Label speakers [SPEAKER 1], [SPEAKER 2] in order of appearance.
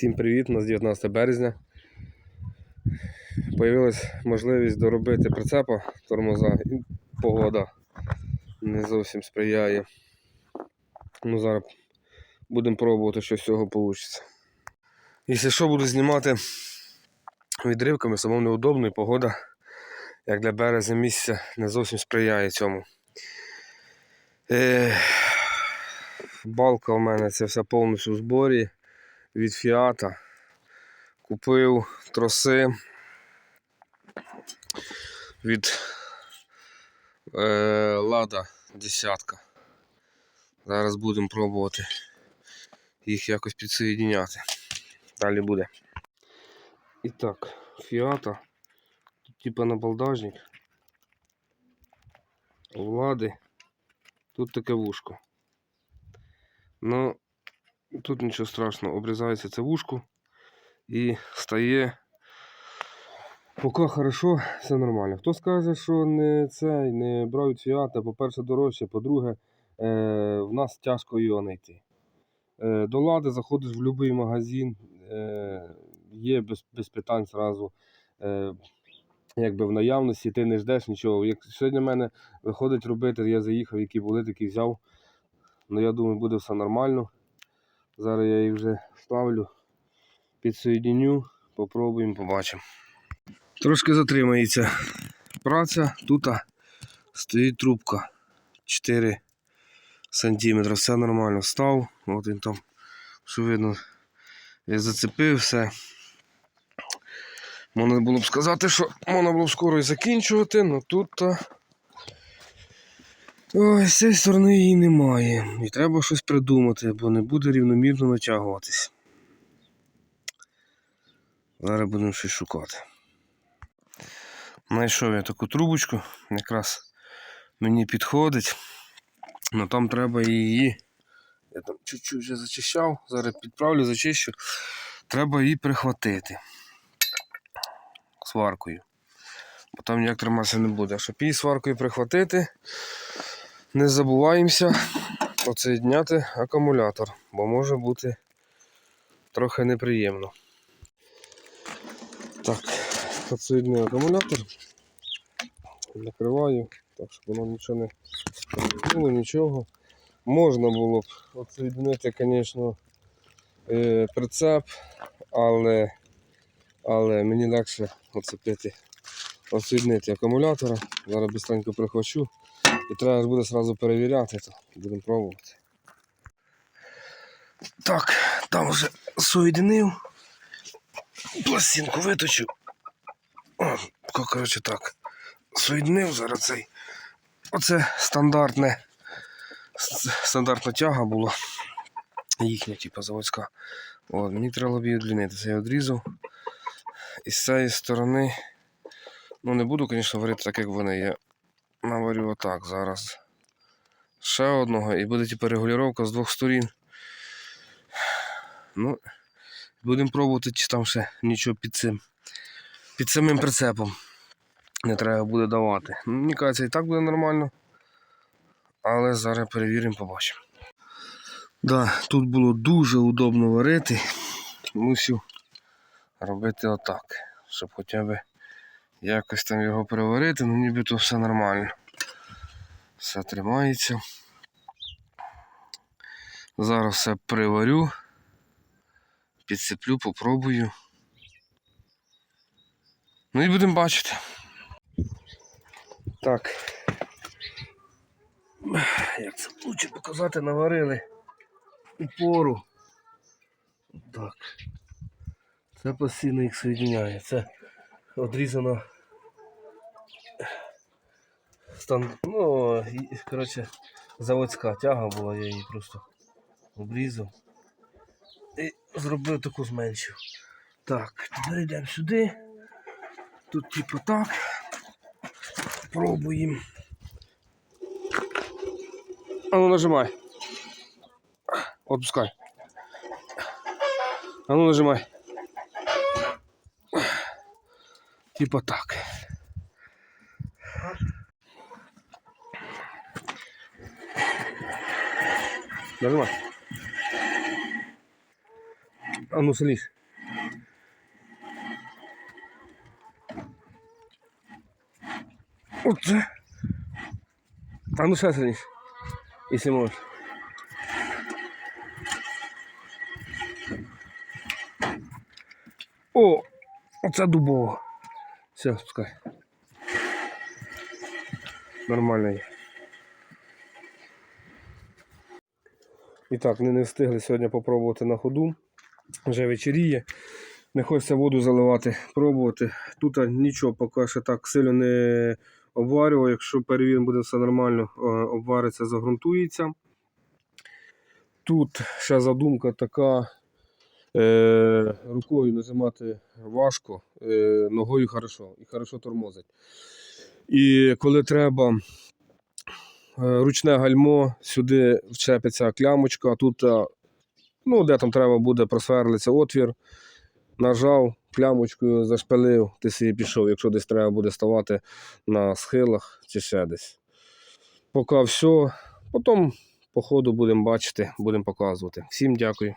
[SPEAKER 1] Всім привіт! У нас 19 березня. Появилась можливість доробити прицепа тормоза і погода не зовсім сприяє. Ну, зараз будемо пробувати, що з цього вийде. Якщо що, буду знімати відривками, самому неудобно і погода, як для березня місяця, не зовсім сприяє цьому. Е, балка у мене це все повністю в зборі від фіата. Купив троси від е, Лада десятка. Зараз будемо пробувати їх якось підсоєдіняти. Далі буде. І так, фіата. Тут типа набалдажник. У Лади. Тут таке вушко. Ну, Тут нічого страшного, обрізається це вушко і стає. Поки хорошо, все нормально. Хто скаже, що не цей, не брав фіата, по-перше, дорожче, по-друге, е, в нас тяжко його знайти. Е, до лади заходиш в будь-який магазин, е, є без, без питань зразу. Е, якби в наявності ти не ждеш нічого. Як сьогодні в мене виходить робити, я заїхав, які були, такі взяв. Ну я думаю, буде все нормально. Зараз я їх вже ставлю, підсоєдиню, попробуємо, побачимо. Трошки затримається праця, тут стоїть трубка 4 см, все нормально став. От він там, що видно, я зацепив все. Можна було б сказати, що можна було б скоро і закінчувати, але тут. Ой, з цієї сторони її немає. І треба щось придумати, бо не буде рівномірно натягуватись. Зараз будемо щось шукати. Знайшов я таку трубочку, якраз мені підходить. але там треба її. Я там чуть-чуть вже зачищав, зараз підправлю, зачищу. Треба її прихватити сваркою. Бо там ніяк триматися не буде. А щоб її сваркою прихватити, не забуваємося оцеєдняти акумулятор, бо може бути трохи неприємно. Так, підсоєднив акумулятор, накриваю, так щоб воно нічого не було, нічого. Можна було б відсоєднити, звісно, е, прицеп, але, але мені легше оцепити, відсоєднити акумулятора. Зараз быстренько прихвачу. І треба ж буде одразу перевіряти, то будемо пробувати. Так, там вже соєдинив. Пластинку виточив. О, коротше так. Соєдинив зараз цей. Оце стандартне. Стандартна тяга була. Їхня, типу, заводська. От, мені треба було її удлінити. Це я відрізав. І з цієї сторони. Ну не буду, звісно, варити так, як вони. Я наварю отак зараз. Ще одного і буде типу регулювання з двох сторін. Ну, будемо пробувати, чи там ще нічого під цим. Під самим прицепом не треба буде давати. Ну, Мені кажеться, і так буде нормально. Але зараз перевіримо, побачимо. Да, тут було дуже удобно варити. Мусив робити отак, щоб хоча б якось там його переварити, ну ніби то все нормально. Все тримається. Зараз все приварю, підсиплю, попробую. Ну і будемо бачити. Так. Як це лучше показати, наварили упору. Так. Це постійно їх соєдиняє. Це одрізано стан... ну, коротше, заводська тяга була, я її просто обрізав і зробив таку зменшив. Так, тепер йдемо сюди. Тут типу так. Пробуємо. А ну нажимай. Отпускай. А ну нажимай. Типа так. Нажимай. А ну сильніше. Оце. А ну ще сильніше. Якщо можеш. О! Оце дубово. Все, спускай. Нормально. І так, не, не встигли сьогодні попробувати на ходу. Вже вечеріє. Не хочеться воду заливати, пробувати. Тут нічого поки що так сильно не обварював. Якщо перевіримо, буде все нормально, е, обвариться, загрунтується. Тут ще задумка така. Е, рукою нажимати важко, е, ногою хорошо і хорошо тормозить. І коли треба е, ручне гальмо, сюди вчепиться клямочка, тут, е, ну, де там треба буде просверлиться отвір, нажав, клямочкою зашпилив, ти собі пішов, якщо десь треба буде ставати на схилах чи ще десь. Поки все. Потім по ходу будемо бачити, будемо показувати. Всім дякую.